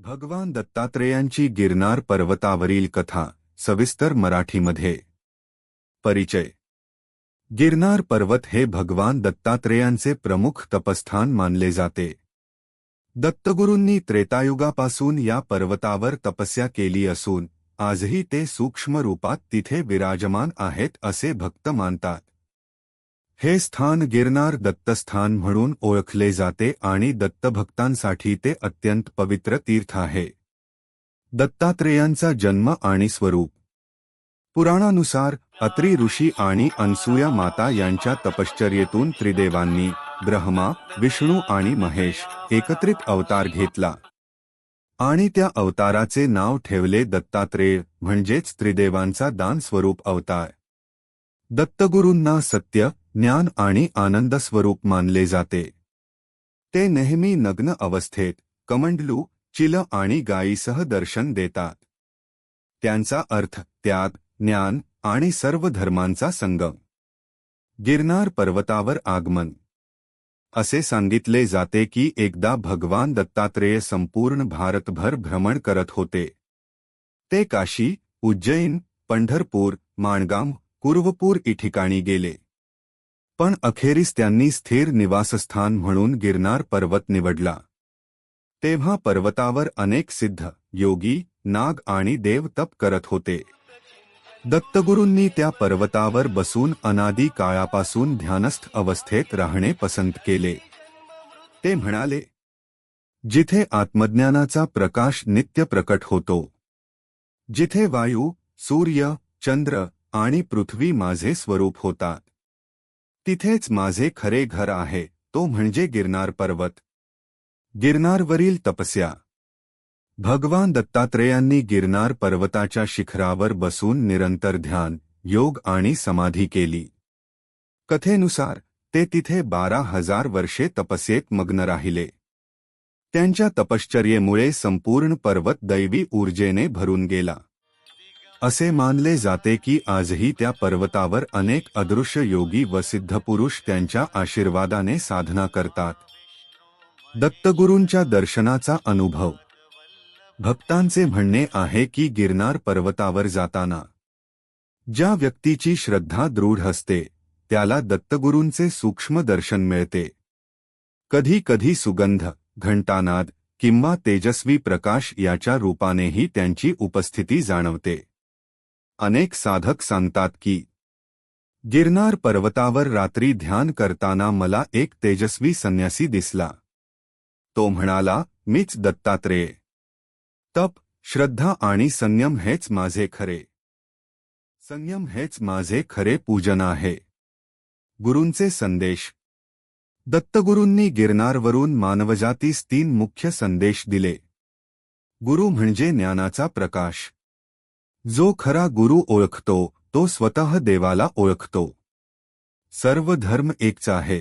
भगवान दत्तात्रेयांची गिरनार पर्वतावरील कथा सविस्तर मराठीमध्ये. परिचय. गिरनार पर्वत हे भगवान दत्तात्रेयांचे प्रमुख तपस्थान मानले जाते. दत्तगुरूंनी त्रेतायुगापासून या पर्वतावर तपस्या केली असून आजही ते सूक्ष्म रूपात तिथे विराजमान आहेत असे भक्त मानतात. हे स्थान गिरनार दत्तस्थान म्हणून ओळखले जाते आणि दत्तभक्तांसाठी ते अत्यंत पवित्र तीर्थ आहे. दत्तात्रेयांचा जन्म आणि स्वरूप. पुराणानुसार अत्री ऋषी आणि अनसुया माता यांच्या तपश्चर्येतून त्रिदेवांनी ब्रह्मा विष्णू आणि महेश एकत्रित अवतार घेतला. आणि त्या अवताराचे नाव ठेवले दत्तात्रेय म्हणजेच त्रिदेवांचा दान स्वरूप अवतार. दत्तगुरूंना सत्य ज्ञान आणि आनंद स्वरूप मानले जाते. ते नेहमी नग्न अवस्थेत कमंडलू चिल आणि गायीसह दर्शन देतात. त्यांचा अर्थ त्याग ज्ञान आणि सर्व धर्मांचा संगम. गिरनार पर्वतावर आगमन. असे सांगितले जाते की एकदा भगवान दत्तात्रेय संपूर्ण भारतभर भ्रमण करत होते. ते काशी उज्जैन पंढरपूर माणगाम कुर्वपूर ठिकाणी गेले. पण अखेरीस त्यांनी स्थिर निवासस्थान म्हणून गिरनार पर्वत निवडला. तेव्हा पर्वतावर अनेक सिद्ध योगी नाग आणि देव तप करत होते. दत्तगुरूंनी त्या पर्वतावर बसून अनादी काळापासून ध्यानस्थ अवस्थेत राहणे पसंत केले. ते म्हणाले जिथे आत्मज्ञानाचा प्रकाश नित्य प्रकट होतो जिथे वायू सूर्य चंद्र आणि पृथ्वी माझे स्वरूप होतात. तिथेच माझे खरे घर आहे तो म्हणजे गिरनार पर्वत. गिरनारवरील तपस्या. भगवान दत्तात्रेयांनी गिरनार पर्वताच्या शिखरावर बसून निरंतर ध्यान योग आणि समाधी केली. कथेनुसार ते तिथे बारा हजार वर्षे तपस्येत मग्न राहिले. त्यांच्या तपश्चर्येमुळे संपूर्ण पर्वत दैवी ऊर्जेने भरून गेला. असे मानले जाते की आजही त्या पर्वतावर अनेक अदृश्य योगी व सिद्धपुरुष त्यांच्या आशीर्वादाने साधना करतात. दत्तगुरूंच्या दर्शनाचा अनुभव. भक्तांचे म्हणणे आहे की गिरनार पर्वतावर जाताना ज्या व्यक्तीची श्रद्धा दृढ असते त्याला दत्तगुरूंचे सूक्ष्म दर्शन मिळते. कधी कधी सुगंध घंटानाद किंवा तेजस्वी प्रकाश याच्या रूपानेही त्यांची उपस्थिती जाणवते. अनेक साधक सांगतात की, गिरनार पर्वतावर रात्री ध्यान करताना मला एक तेजस्वी संन्यासी दिसला. तो म्हणाला, मीच दत्तात्रेय. तप, श्रद्धा आणि संयम हेच माझे खरे. संयम हेच माझे खरे पूजन आहे. गुरूंचे संदेश. दत्तगुरूंनी गिरनारवरून मानवजातीस तीन मुख्य संदेश दिले. गुरु म्हणजे ज्ञानाचा प्रकाश. जो खरा गुरु ओळखतो तो स्वतः देवाला ओळखतो. सर्व धर्म एकच आहे.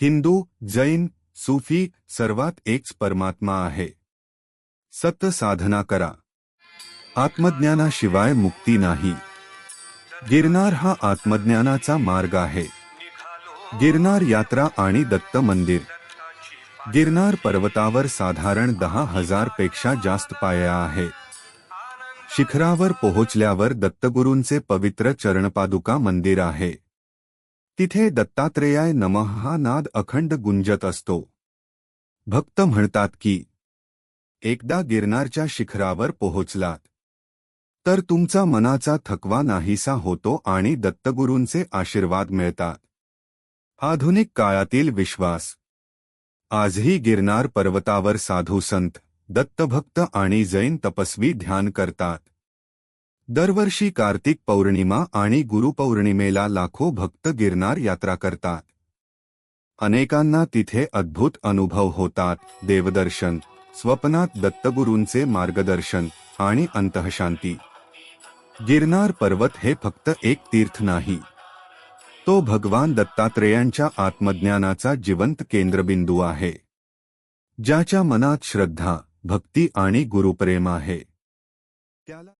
हिंदू जैन सुफी सर्वात एकच परमात्मा आहे. सत्य साधना करा. आत्मज्ञानाशिवाय मुक्ती नाही. गिरनार हा आत्मज्ञानाचा मार्ग आहे. गिरनार यात्रा आणि दत्त मंदिर. गिरनार पर्वतावर साधारण दहा हजारपेक्षा जास्त पाया आहेत शिखरावर पोहोचल्यावर दत्तगुरूंचे पवित्र चरणपादुका मंदिर आहे. तिथे दत्तात्रेयाय नमः हा नाद अखंड गुंजत असतो. भक्त म्हणतात की एकदा गिरनारच्या शिखरावर पोहोचलात. तर तुमचा मनाचा थकवा नाहीसा होतो आणि दत्तगुरूंचे आशीर्वाद मिळतात. आधुनिक काळातील विश्वास. आजही गिरनार पर्वतावर साधू संत दत्तभक्त आणि जैन तपस्वी ध्यान करतात. दरवर्षी कार्तिक पौर्णिमा आणि गुरुपौर्णिमेला लाखो भक्त गिरनार यात्रा करतात. अनेकांना तिथे अद्भुत अनुभव होतात देवदर्शन स्वप्नात दत्तगुरूंचे मार्गदर्शन आणि अंतःशांती. गिरनार पर्वत हे फक्त एक तीर्थ नाही. तो भगवान दत्तात्रेयांच्या आत्मज्ञानाचा जिवंत केंद्रबिंदू आहे. ज्याच्या मनात श्रद्धा भक्ती आणि गुरुप्रेम आहे. त्याला